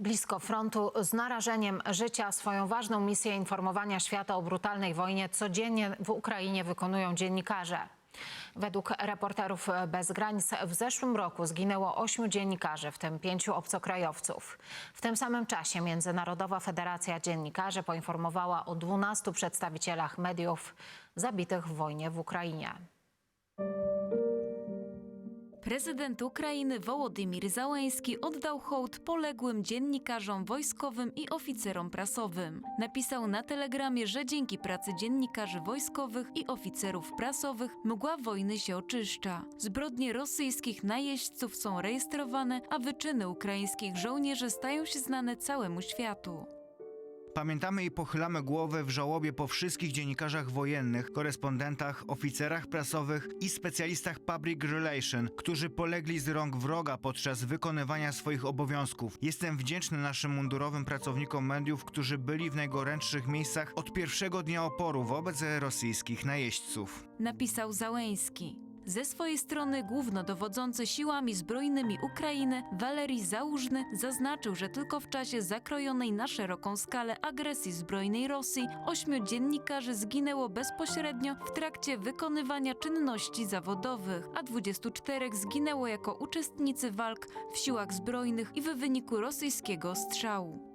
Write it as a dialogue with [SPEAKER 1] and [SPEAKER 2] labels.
[SPEAKER 1] Blisko frontu z narażeniem życia swoją ważną misję informowania świata o brutalnej wojnie codziennie w Ukrainie wykonują dziennikarze. Według reporterów bez granic w zeszłym roku zginęło ośmiu dziennikarzy, w tym pięciu obcokrajowców. W tym samym czasie Międzynarodowa Federacja Dziennikarzy poinformowała o 12 przedstawicielach mediów zabitych w wojnie w Ukrainie.
[SPEAKER 2] Prezydent Ukrainy Wołodymir Załęski oddał hołd poległym dziennikarzom wojskowym i oficerom prasowym. Napisał na telegramie, że dzięki pracy dziennikarzy wojskowych i oficerów prasowych mgła wojny się oczyszcza. Zbrodnie rosyjskich najeźdźców są rejestrowane, a wyczyny ukraińskich żołnierzy stają się znane całemu światu.
[SPEAKER 3] Pamiętamy i pochylamy głowę w żałobie po wszystkich dziennikarzach wojennych, korespondentach, oficerach prasowych i specjalistach public relation, którzy polegli z rąk wroga podczas wykonywania swoich obowiązków. Jestem wdzięczny naszym mundurowym pracownikom mediów, którzy byli w najgorętszych miejscach od pierwszego dnia oporu wobec rosyjskich najeźdźców.
[SPEAKER 2] napisał Załęski. Ze swojej strony głównodowodzący siłami zbrojnymi Ukrainy Walerii Załużny zaznaczył, że tylko w czasie zakrojonej na szeroką skalę agresji zbrojnej Rosji ośmiu dziennikarzy zginęło bezpośrednio w trakcie wykonywania czynności zawodowych, a 24 zginęło jako uczestnicy walk w siłach zbrojnych i w wyniku rosyjskiego strzału.